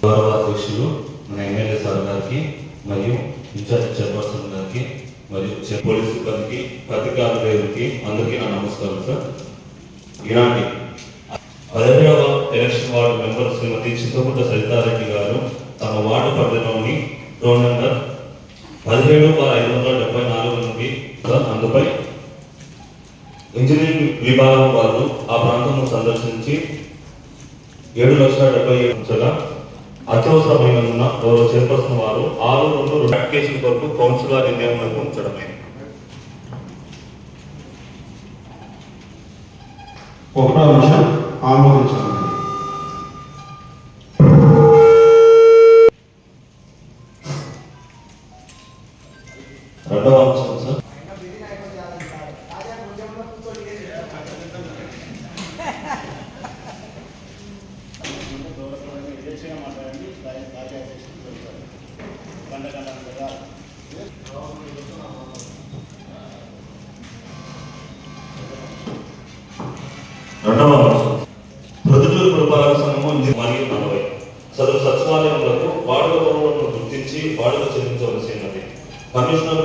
గౌరవ అధ్యక్షులు మన ఎమ్మెల్యే సార్ గారికి మరియు ఇన్ఛార్జ్ చైర్పర్సన్ గారికి మరియు పోలీస్ సిబ్బందికి పత్రికారులకి అందరికీ నా నమస్కారం సార్. ఇలాంటి పదహేడవ election ward member Shrimati Chintakunta Saritha Reddy గారు తమ వార్డు పరిధిలోని రోడ్ నెంబర్ పదిహేడు బార్ ఐదు వందల డెబ్బై నాలుగు నుండి అందుపై ఇంజనీరింగ్ విభాగం వారు ఆ ప్రాంతం సందర్శించి ఏడు లక్షల డెబ్బై ఏడు లక్షల అత్యవసరమైన గౌరవ చైర్పర్సన్ వారు ఆరు రెండు అప్లికేషన్ కొరకు కౌన్సిల్ వారి నియమనకు ఉంచడమే. ఒకటో అంశం ఆమోదించాలి రెండవ అంశం సార్. రెండవ అంశం ప్రొద్దుటూరు పురపాలక సంఘము మరియు నలభై. సదరు సచివాలయములకు వార్డుల గుర్తించి వార్డులు చెల్లించవలసి ఉన్నది. కమిషనర్